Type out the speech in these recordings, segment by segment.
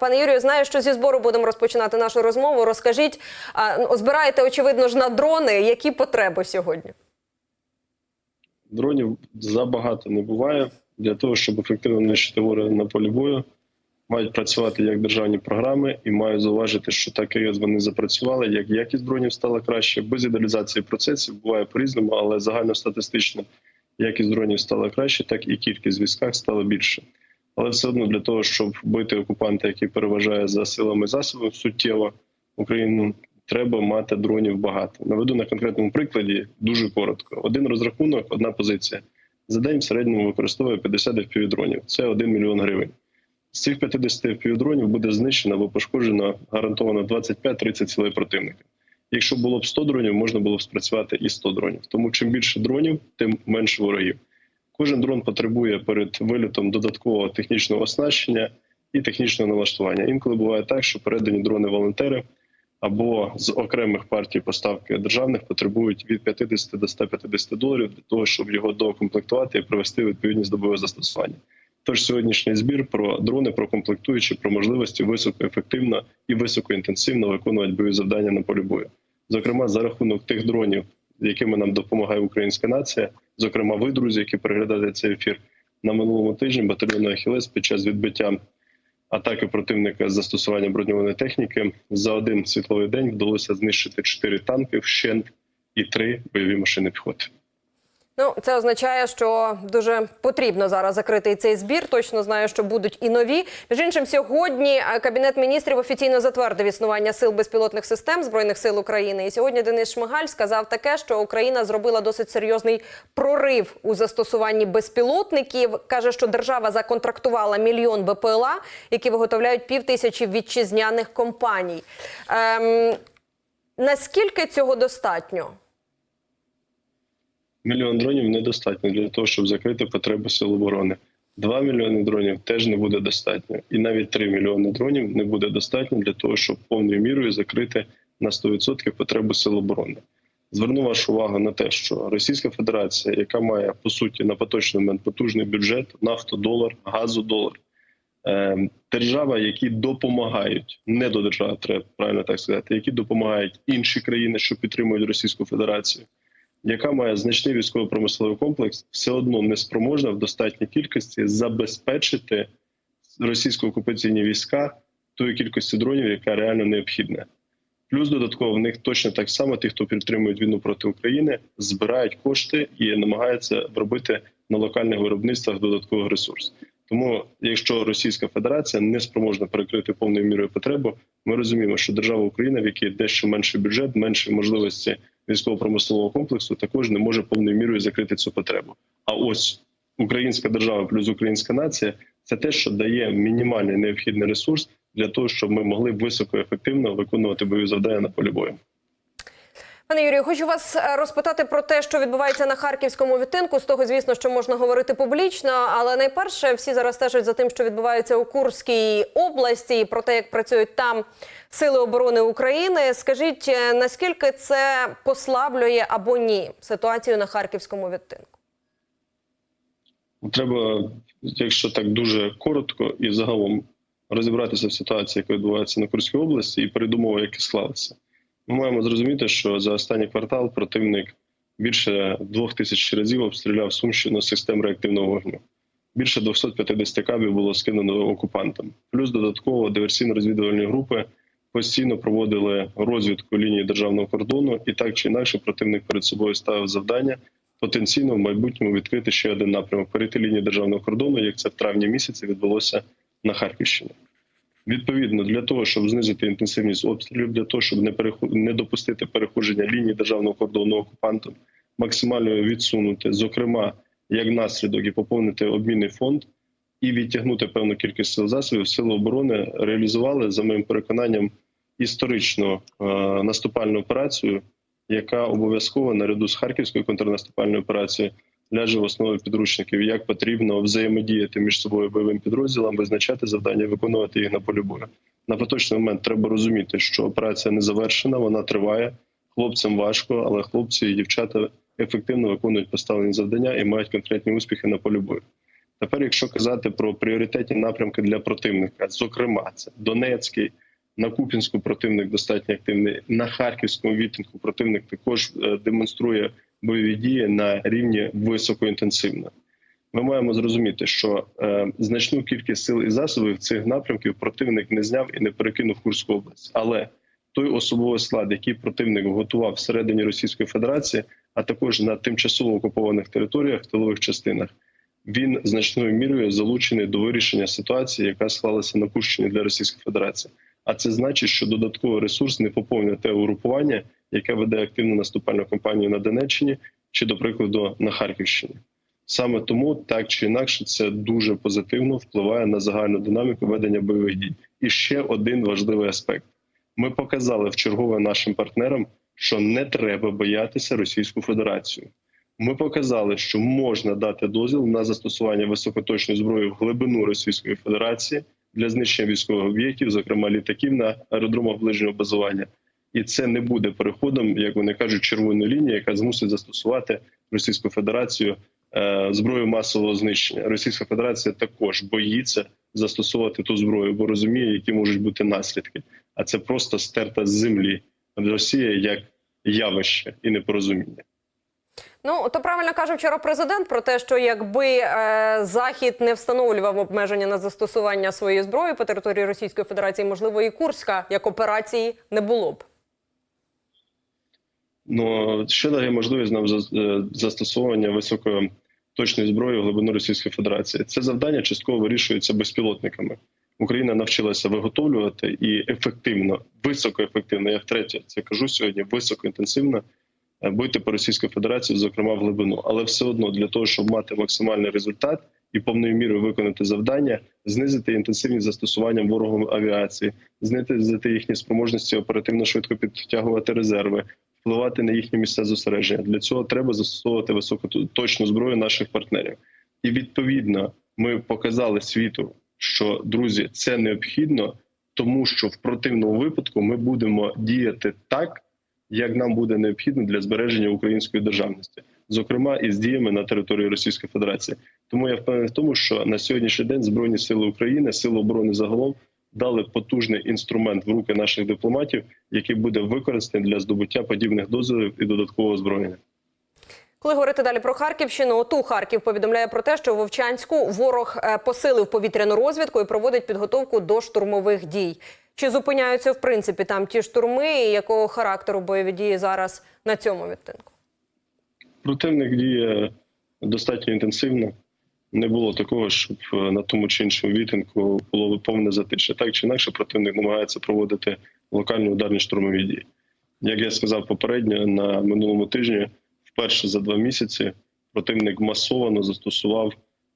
Пане Юрію, знаю, що зі збору будемо розпочинати нашу розмову. Розкажіть, ну, збираєте, очевидно ж, на дрони. Які потреби сьогодні? Дронів забагато не буває. Для того, щоб ефективно нищити ворога на полі бою, мають працювати як державні програми, і маю зауважити, що так як вони запрацювали, як якість дронів стала краще, без ідеалізації процесів буває по-різному, але загальностатистично якість дронів стала краще, так і кількість в військах стала більше. Але все одно для того, щоб бити окупанта, який переважає за силами і засобами суттєво Україну, треба мати дронів багато. Наведу на конкретному прикладі дуже коротко. Один розрахунок, одна позиція. За день в середньому використовує 50 FPV дронів. Це 1 мільйон гривень. З цих 50 FPV дронів буде знищено або пошкоджено гарантовано 25-30 цілей противника. Якщо було б 100 дронів, можна було б спрацювати і 100 дронів. Тому чим більше дронів, тим менше ворогів. Кожен дрон потребує перед вилітом додаткового технічного оснащення і технічного налаштування. Інколи буває так, що передані дрони волонтери або з окремих партій поставки державних потребують від 50 до 150 доларів для того, щоб його докомплектувати і привести відповідність до бойового застосування. Тож сьогоднішній збір про дрони, про комплектуючі, про можливості високоефективно і високоінтенсивно виконувати бойові завдання на полі бою. Зокрема, за рахунок тих дронів, якими нам допомагає українська нація, зокрема, ви, друзі, які переглядаєте цей ефір на минулому тижні, батальйону Ахілес під час відбиття атаки противника з застосуванням броньованої техніки за один світловий день вдалося знищити чотири танки вщент і три бойові машини піхоти. Ну, це означає, що дуже потрібно зараз закрити цей збір. Точно знаю, що будуть і нові. Між іншим, сьогодні е, кабінет міністрів офіційно затвердив існування сил безпілотних систем збройних сил України. І сьогодні Денис Шмигаль сказав таке, що Україна зробила досить серйозний прорив у застосуванні безпілотників. каже, що держава законтрактувала мільйон БПЛА, які виготовляють півтисячі вітчизняних компаній. Ем, наскільки цього достатньо? Мільйон дронів недостатньо для того, щоб закрити потреби сил оборони. 2 мільйони дронів теж не буде достатньо, і навіть 3 мільйони дронів не буде достатньо для того, щоб повною мірою закрити на 100% потреби сил оборони. Зверну вашу увагу на те, що Російська Федерація, яка має по суті на поточний момент потужний бюджет, нафтодолар, газодолар, е, держава, які допомагають не до держави, треба правильно так сказати, які допомагають інші країни, що підтримують Російську Федерацію яка має значний військово-промисловий комплекс, все одно не спроможна в достатній кількості забезпечити російсько-окупаційні війська тої кількості дронів, яка реально необхідна. Плюс додатково в них точно так само, ті, хто підтримують війну проти України, збирають кошти і намагаються робити на локальних виробництвах додатковий ресурс. Тому, якщо Російська Федерація не спроможна перекрити повною мірою потребу, ми розуміємо, що держава Україна, в якій дещо менший бюджет, менші можливості військово-промислового комплексу, також не може повною мірою закрити цю потребу. А ось українська держава плюс українська нація це те, що дає мінімальний необхідний ресурс для того, щоб ми могли високоефективно виконувати бойові завдання на полі бою. Пане Юрію, хочу вас е, розпитати про те, що відбувається на харківському відтинку. З того, звісно, що можна говорити публічно, але найперше всі зараз стежать за тим, що відбувається у Курській області, і про те, як працюють там сили оборони України. Скажіть, е, наскільки це послаблює або ні ситуацію на харківському відтинку? Треба, якщо так дуже коротко і загалом розібратися в ситуації, яка відбувається на Курській області, і передумови, які склалися. Ми маємо зрозуміти, що за останній квартал противник більше двох тисяч разів обстріляв Сумщину з систем реактивного вогню. Більше 250 кабів було скинено окупантам. Плюс додатково диверсійно-розвідувальні групи постійно проводили розвідку лінії державного кордону, і так чи інакше противник перед собою ставив завдання потенційно в майбутньому відкрити ще один напрямок перейти лінії державного кордону, як це в травні місяці відбулося на Харківщині. Відповідно, для того, щоб знизити інтенсивність обстрілів, для того, щоб не не допустити переходження лінії державного кордону окупантом, максимально відсунути, зокрема, як наслідок і поповнити обмінний фонд і відтягнути певну кількість сил засобів, сили оборони реалізували за моїм переконанням історичну е наступальну операцію, яка обов'язково наряду з харківською контрнаступальною операцією ляже в основі підручників, як потрібно взаємодіяти між собою бойовим підрозділам, визначати завдання, виконувати їх на полі бою. На поточний момент треба розуміти, що операція не завершена, вона триває. Хлопцям важко, але хлопці і дівчата ефективно виконують поставлені завдання і мають конкретні успіхи на полі бою. Тепер, якщо казати про пріоритетні напрямки для противника, зокрема, це Донецький, на Купінську противник достатньо активний. На Харківському відтинку противник також е, демонструє бойові дії на рівні високоінтенсивно. Ми маємо зрозуміти, що е, значну кількість сил і засобів цих напрямків противник не зняв і не перекинув Курську область. Але той особовий склад, який противник готував всередині Російської Федерації, а також на тимчасово окупованих територіях, тилових частинах, він значною мірою залучений до вирішення ситуації, яка склалася на Курщині для Російської Федерації. А це значить, що додатковий ресурс не поповнює те угрупування, яке веде активну наступальну кампанію на Донеччині чи, до прикладу, на Харківщині. Саме тому так чи інакше це дуже позитивно впливає на загальну динаміку ведення бойових дій. І ще один важливий аспект: ми показали в чергове нашим партнерам, що не треба боятися Російську Федерацію. Ми показали, що можна дати дозвіл на застосування високоточної зброї в глибину Російської Федерації для знищення військових об'єктів, зокрема літаків на аеродромах ближнього базування. І це не буде переходом, як вони кажуть, червоної лінії, яка змусить застосувати Російську Федерацію е, зброю масового знищення. Російська Федерація також боїться застосовувати ту зброю, бо розуміє, які можуть бути наслідки. А це просто стерта з землі Росія як явище і непорозуміння. Ну то правильно каже вчора президент про те, що якби е, захід не встановлював обмеження на застосування своєї зброї по території Російської Федерації, можливо, і Курська як операції не було б. Ну що дає можливість нам е, застосування високоточної зброї в глибину Російської Федерації? Це завдання частково вирішується безпілотниками. Україна навчилася виготовлювати і ефективно, високоефективно. Я втретє це кажу сьогодні. Високоінтенсивно е, бити по Російській Федерації, зокрема в глибину, але все одно для того, щоб мати максимальний результат і повною мірою виконати завдання, знизити інтенсивність застосування ворогом авіації, знизити їхні спроможності оперативно швидко підтягувати резерви, впливати на їхні місця зосередження. Для цього треба застосовувати високоточну зброю наших партнерів. І відповідно ми показали світу, що друзі, це необхідно, тому що в противному випадку ми будемо діяти так, як нам буде необхідно для збереження української державності, зокрема і з діями на території Російської Федерації. Тому я впевнений в тому, що на сьогоднішній день збройні сили України, сили оборони загалом дали потужний інструмент в руки наших дипломатів, який буде використаний для здобуття подібних дозволів і додаткового озброєння. Коли говорити далі про Харківщину, ОТУ Харків повідомляє про те, що у Вовчанську ворог е, посилив повітряну розвідку і проводить підготовку до штурмових дій. Чи зупиняються в принципі там ті штурми, і якого характеру бойові дії зараз на цьому відтинку? Противник діє достатньо інтенсивно. Не було такого, щоб е, на тому чи іншому відтинку було повне затише. Так чи інакше, противник намагається проводити локальні ударні штурмові дії. Як я сказав попередньо, на минулому тижні, вперше за два місяці, противник масовано застосував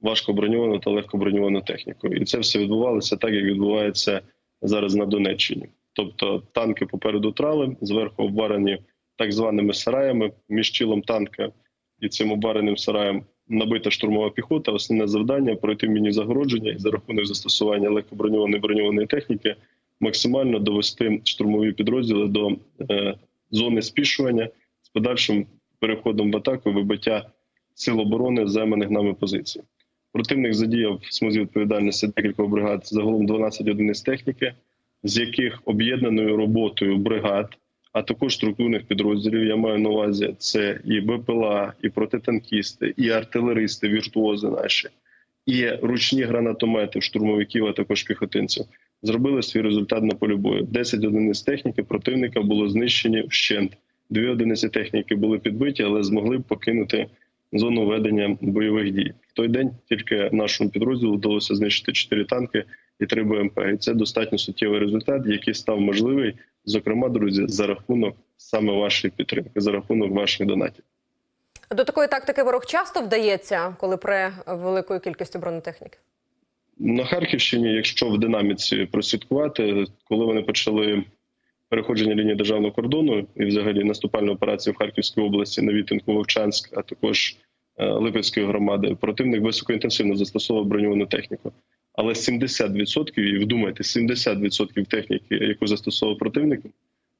важкоброньовану та легкоброньовану техніку. І це все відбувалося так, як відбувається зараз на Донеччині. Тобто танки попереду трали, зверху обварені так званими сараями між тілом танка і цим обвареним сараєм набита штурмова піхота. Основне завдання пройти міні загородження і за рахунок застосування легкоброньованої броньованої техніки максимально довести штурмові підрозділи до е, зони спішування з подальшим переходом в атаку, вибиття сил оборони займаних нами позицій. Противник задіяв смузі відповідальності декілька бригад, загалом 12 одиниць техніки, з яких об'єднаною роботою бригад, а також структурних підрозділів. Я маю на увазі це і БПЛА, і протитанкісти, і артилеристи, віртуози наші, і ручні гранатомети штурмовиків, а також піхотинців. Зробили свій результат на полі бою. 10 одиниць техніки противника було знищені вщент. Дві одиниці техніки були підбиті, але змогли покинути зону ведення бойових дій. В той день тільки нашому підрозділу вдалося знищити 4 танки і 3 БМП. І це достатньо суттєвий результат, який став можливий, зокрема, друзі, за рахунок саме вашої підтримки, за рахунок ваших донатів. До такої тактики ворог часто вдається, коли при великою кількістю бронетехніки. На Харківщині, якщо в динаміці прослідкувати, коли вони почали переходження лінії державного кордону і взагалі наступальну операцію в Харківській області на відтинку Вовчанськ, а також е, Липецької громади, противник високоінтенсивно застосовував броньовану техніку. Але 70%, і вдумайте, 70% техніки, яку застосовував противник,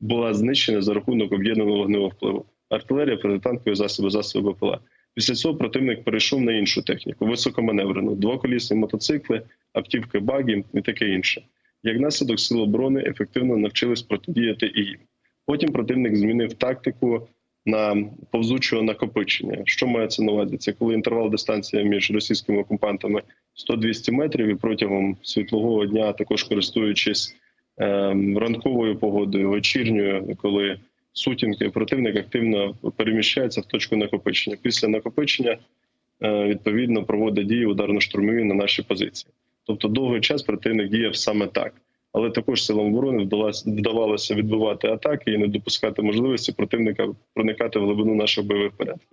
була знищена за рахунок об'єднаного вогневого впливу. Артилерія, протитанкові засоби, засоби БПЛА. Після цього противник перейшов на іншу техніку, високоманеврену, двоколісні мотоцикли, автівки, баги і таке інше. Як наслідок сил оборони ефективно навчились протидіяти і їм. Потім противник змінив тактику на повзучого накопичення. Що мається на увазі? Це коли інтервал дистанція між російськими окупантами 100-200 метрів, і протягом світлового дня, також користуючись ем, ранковою погодою, вечірньою, коли сутінки, противник активно переміщається в точку накопичення. Після накопичення е, відповідно проводить дії ударно-штурмові на наші позиції. Тобто довгий час противник діяв саме так. Але також силам оборони вдавалося відбивати атаки і не допускати можливості противника проникати в глибину наших бойових порядків.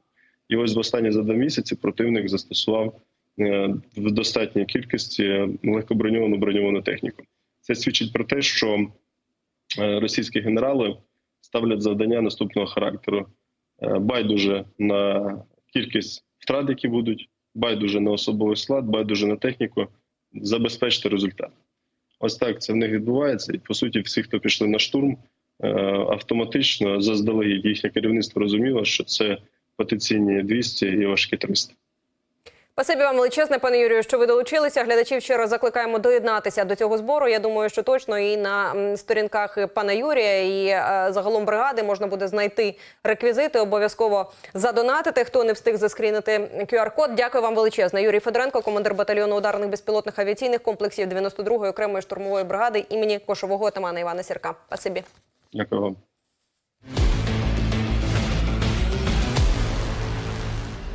І ось в останні за два місяці противник застосував е, в достатній кількості легкоброньовану броньовану техніку. Це свідчить про те, що е, російські генерали ставлять завдання наступного характеру: Е, байдуже на кількість втрат, які будуть, байдуже на особовий склад, байдуже на техніку, забезпечити результат. Ось так це в них відбувається. І по суті, всі, хто пішли на штурм, е, автоматично заздалегідь їхнє керівництво розуміло, що це потенційні 200 і важкі 300. Спасибі вам величезне, пане Юрію, що ви долучилися. Глядачів ще раз закликаємо доєднатися до цього збору. Я думаю, що точно і на сторінках пана Юрія і е, загалом бригади можна буде знайти реквізити. Обов'язково задонатити. Хто не встиг заскрінити QR-код. Дякую вам величезне. Юрій Федоренко, командир батальйону ударних безпілотних авіаційних комплексів 92-ї окремої штурмової бригади імені кошового отамана Івана Сірка. Спасибі. Дякую вам.